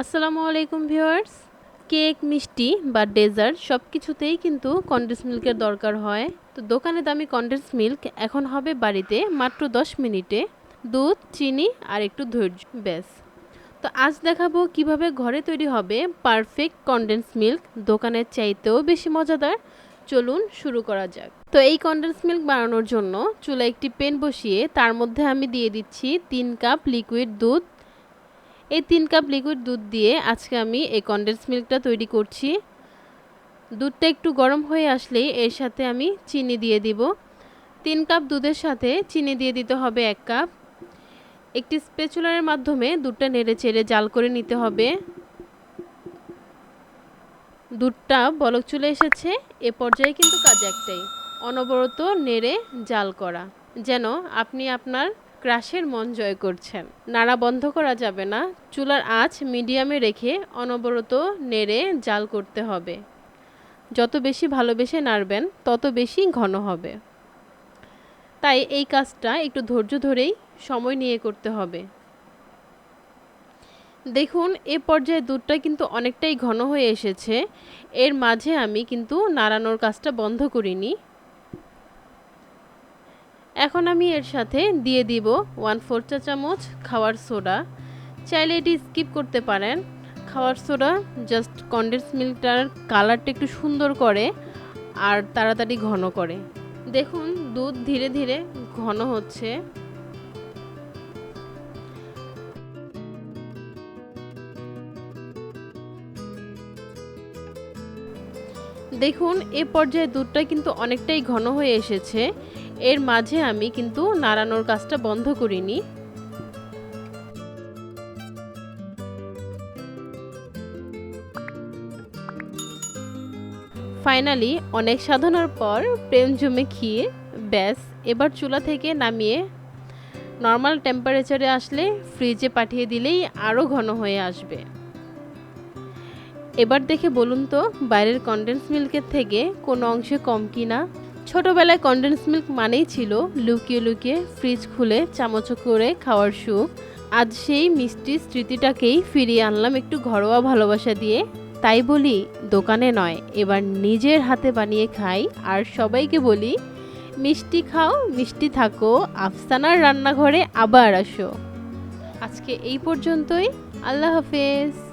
আসসালামু আলাইকুম viewers. Cake, মিষ্টি বা ডেজার্ট সব কিছুতেই কিন্তু কন্ডেন্স মিল্কের দরকার হয়। তো দোকানে দামি কন্ডেন্স মিল্ক এখন হবে বাড়িতে মাত্র 10 মিনিটে। দুধ, চিনি আর একটু ধৈর্য, ব্যাস। তো আজ দেখাবো কীভাবে ঘরে তৈরি হবে পারফেক্ট কন্ডেন্স মিল্ক দোকানের চাইতেও বেশি মজাদার। চলুন শুরু করা যাক। তো এই কন্ডেন্স মিল্ক বানানোর জন্য চুলা একটি পেন বসিয়ে তার মধ্যে আমি দিয়ে দিচ্ছি তিন কাপ লিকুইড দুধ এই তিন কাপ লিকুইড দুধ দিয়ে আজকে আমি এই কন্ডেন্স মিল্কটা তৈরি করছি। দুধটা একটু গরম হয়ে আসলেই এর সাথে আমি চিনি দিয়ে দিব। তিন কাপ দুধের সাথে চিনি দিয়ে দিতে হবে এক কাপ। একটি স্পেচুলারের মাধ্যমে দুধটা নেড়ে চেড়ে জাল করে নিতে হবে। দুধটা বলক চলে এসেছে, এ পর্যায়ে কিন্তু কাজ একটাই, অনবরত নেড়ে জাল করা, যেন আপনি আপনার ক্রাশের মন জয় করছেন নাড়া বন্ধ করা যাবে না। চুলার আঁচ মিডিয়ামে রেখে অনবরত নেড়ে জাল করতে হবে। যত বেশি ভালোবেসে নাড়বেন, তত বেশি ঘন হবে। তাই এই কাজটা একটু ধৈর্য ধরেই সময় নিয়ে করতে হবে। দেখুন, এ পর্যায়ে দুধটা কিন্তু অনেকটাই ঘন হয়ে এসেছে। এর মাঝে আমি কিন্তু নাড়ানোর কাজটা বন্ধ করিনি। এখন আমি এর সাথে দিয়ে দিব ওয়ান ফোর চা চামচ খাওয়ার সোডা। চাইলে এটি স্কিপ করতে পারেন। খাওয়ার সোডা জাস্ট কন্ডেন্স মিল্কটার কালারটা একটু সুন্দর করে আর তাড়াতাড়ি ঘন করে। দেখুন দুধ ধীরে ধীরে ঘন হচ্ছে। দেখুন, এ পর্যায়ে দুধটা কিন্তু অনেকটাই ঘন হয়ে এসেছে। এর মাঝে আমি কিন্তু নাড়ানোর কাজটা বন্ধ করিনি। ফাইনালি অনেক সাধনার পর প্রেম জমে খেয়ে ব্যাস, এবার চুলা থেকে নামিয়ে নর্মাল টেম্পারেচারে আসলে ফ্রিজে পাঠিয়ে দিলেই আরও ঘন হয়ে আসবে। এবার দেখে বলুন তো, বাইরের কন্ডেন্স মিল্কের থেকে কোনো অংশে কম কি না? ছোটোবেলায় কন্ডেন্স মিল্ক মানেই ছিল লুকিয়ে লুকিয়ে ফ্রিজ খুলে চামচ করে খাওয়ার সুখ। আজ সেই মিষ্টি স্মৃতিটাকেই ফিরিয়ে আনলাম একটু ঘরোয়া ভালোবাসা দিয়ে। তাই বলি, দোকানে নয়, এবার নিজের হাতে বানিয়ে খাই। আর সবাইকে বলি, মিষ্টি খাও, মিষ্টি থাকো, আফসানার রান্নাঘরে আবার আসো। আজকে এই পর্যন্তই, আল্লাহ হাফেজ।